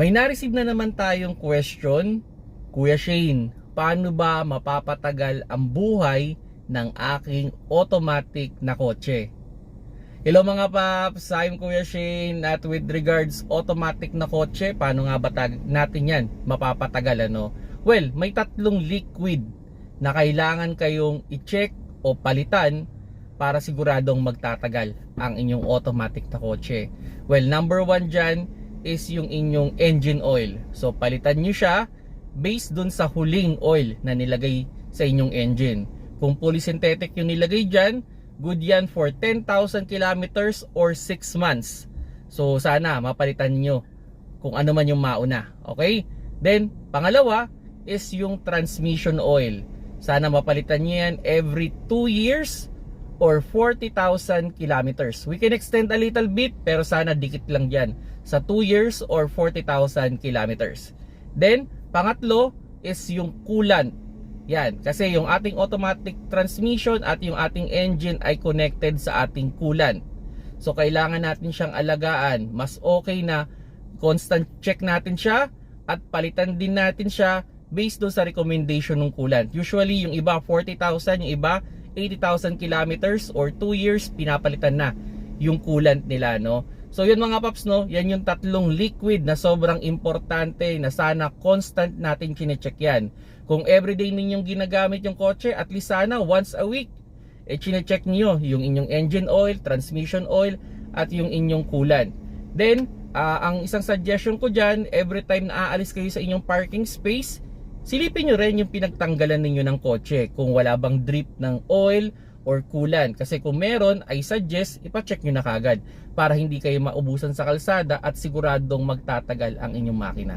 May na-receive na naman tayong question, Kuya Shane, paano ba mapapatagal ang buhay ng aking automatic na kotse? Hello mga paps, I'm Kuya Shane at with regards automatic na kotse, paano nga ba natin yan mapapatagal ano? Well, may tatlong liquid na kailangan kayong i-check o palitan para siguradong magtatagal ang inyong automatic na kotse. Well, number one dyan is yung inyong engine oil. So, palitan nyo siya based dun sa huling oil na nilagay sa inyong engine. Kung polysynthetic yung nilagay dyan, good yan for 10,000 kilometers or 6 months. So, sana mapalitan nyo kung ano man yung mauna. Okay? Then, pangalawa is yung transmission oil. Sana mapalitan nyo yan every 2 years or 40,000 kilometers. We can extend a little bit pero sana dikit lang dyan sa 2 years or 40,000 kilometers. Then, pangatlo is yung coolant. Yan, kasi yung ating automatic transmission at yung ating engine ay connected sa ating coolant. So, kailangan natin siyang alagaan. Mas okay na constant check natin siya at palitan din natin siya based doon sa recommendation ng coolant. Usually, yung iba 40,000, yung iba 80,000 kilometers or 2 years pinapalitan na yung coolant nila no. So yun mga paps no, yan yung tatlong liquid na sobrang importante na sana constant natin chine-check yan. Kung everyday ninyong ginagamit yung kotse, at least sana once a week eh chine-check niyo yung inyong engine oil, transmission oil at yung inyong coolant. Then, ah, ang isang suggestion ko dyan, every time na aalis kayo sa inyong parking space, silipin nyo rin yung pinagtanggalan ninyo ng kotse kung wala bang drip ng oil or coolant. Kasi kung meron, I suggest ipacheck nyo na kagad para hindi kayo maubusan sa kalsada at siguradong magtatagal ang inyong makina.